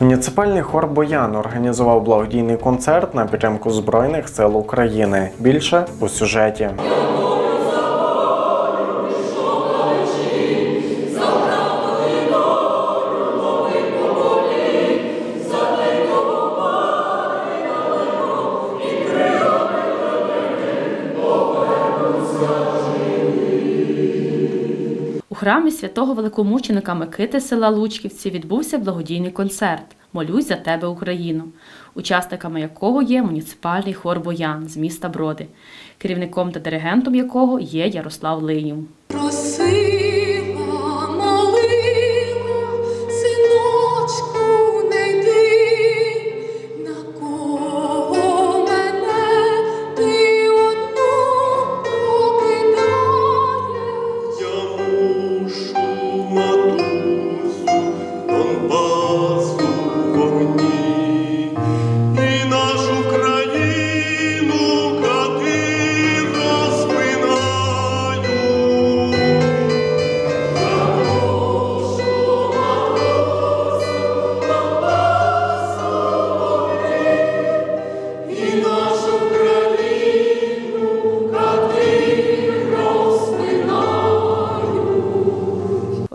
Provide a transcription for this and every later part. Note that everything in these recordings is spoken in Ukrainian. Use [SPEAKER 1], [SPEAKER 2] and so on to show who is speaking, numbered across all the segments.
[SPEAKER 1] Муніципальний хор Боян організував благодійний концерт на підтримку Збройних сил України. Більше у сюжеті.
[SPEAKER 2] Храмі святого великомученика Микити села Лучківці відбувся благодійний концерт Молюсь за тебе, Україну, учасниками якого є муніципальний хор Боян з міста Броди, керівником та диригентом якого є Ярослав Линів.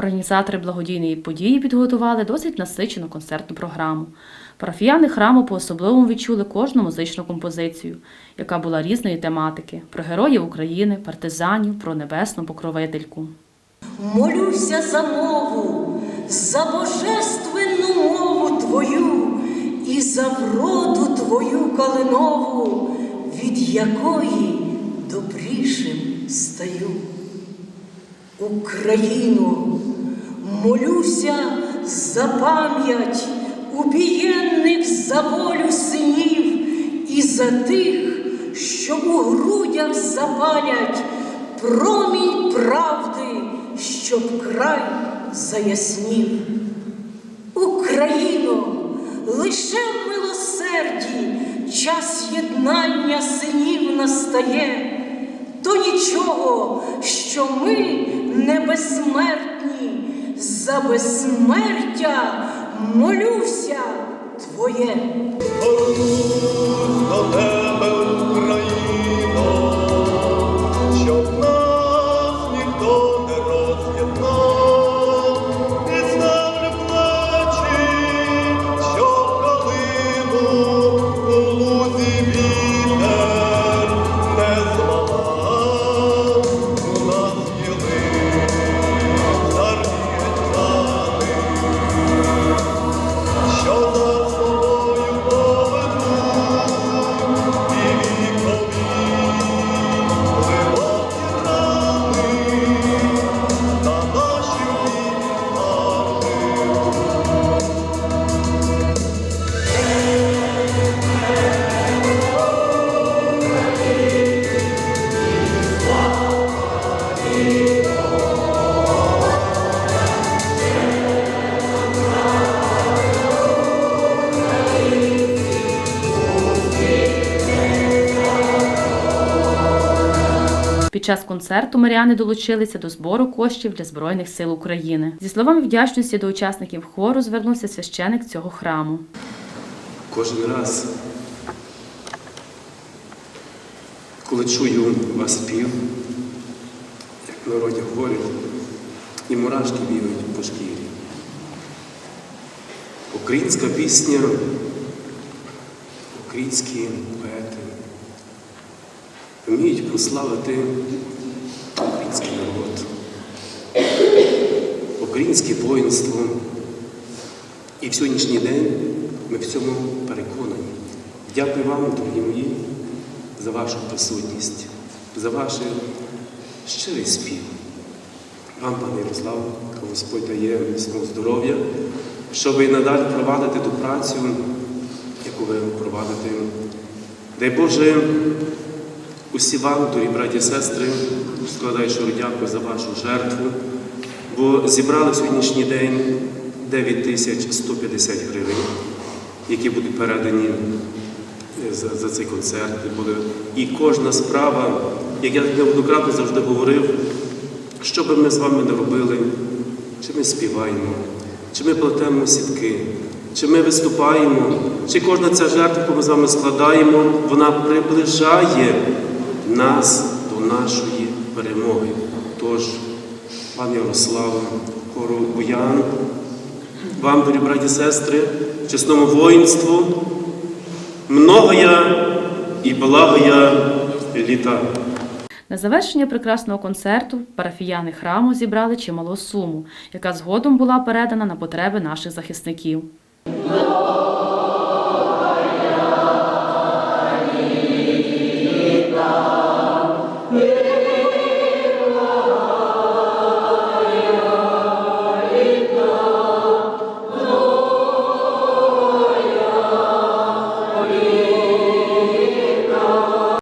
[SPEAKER 2] Організатори благодійної події підготували досить насичену концертну програму. Парафіяни храму по-особливому відчули кожну музичну композицію, яка була різної тематики: про героїв України, партизанів, про небесну покровительку.
[SPEAKER 3] Молюся за мову, за божественну мову Твою і за вроду Твою калинову, від якої добрішим стаю. Україну, молюся за пам'ять убієнних за волю синів і за тих, що у грудях запалять промінь правди, щоб край заяснів. Україно, лише в милосерді час єднання синів настає, то нічого, що ми не безсмертні, за безсмертя молюся Твоє.
[SPEAKER 2] Під час концерту миряни долучилися до збору коштів для Збройних сил України. Зі словами вдячності до учасників хору звернувся священик цього храму.
[SPEAKER 4] Кожен раз, коли чую вас спів, як народі говорять, і мурашки бігають по шкірі. Українська пісня, українські поети вміють прославити український народ, українське воїнство. І в сьогоднішній день ми в цьому переконані. Дякую вам, дорогі мої, за вашу присутність, за ваш щирий спів. Вам, пане Ярослав, Господь дає міцного здоров'я, щоб ви надалі провадити ту працю, яку ви провадите. Дай Боже, усі вам, дорогі браті і сестри, складаю щиро дякую за вашу жертву, бо зібрали в сьогоднішній день 9150 гривень, які будуть передані за, за цей концерт. І кожна справа, як я неоднократно завжди говорив, що би ми з вами не робили, чи ми співаємо, чи ми плетемо сітки, чи ми виступаємо, чи кожна ця жертва, яку ми з вами складаємо, вона приближає нас до нашої перемоги. Тож, пане Ярославе, хору Боян, вам, дорогі браті і сестри, чесному воїнству, многоя і благоя літа.
[SPEAKER 2] На завершення прекрасного концерту парафіяни храму зібрали чималу суму, яка згодом була передана на потреби наших захисників.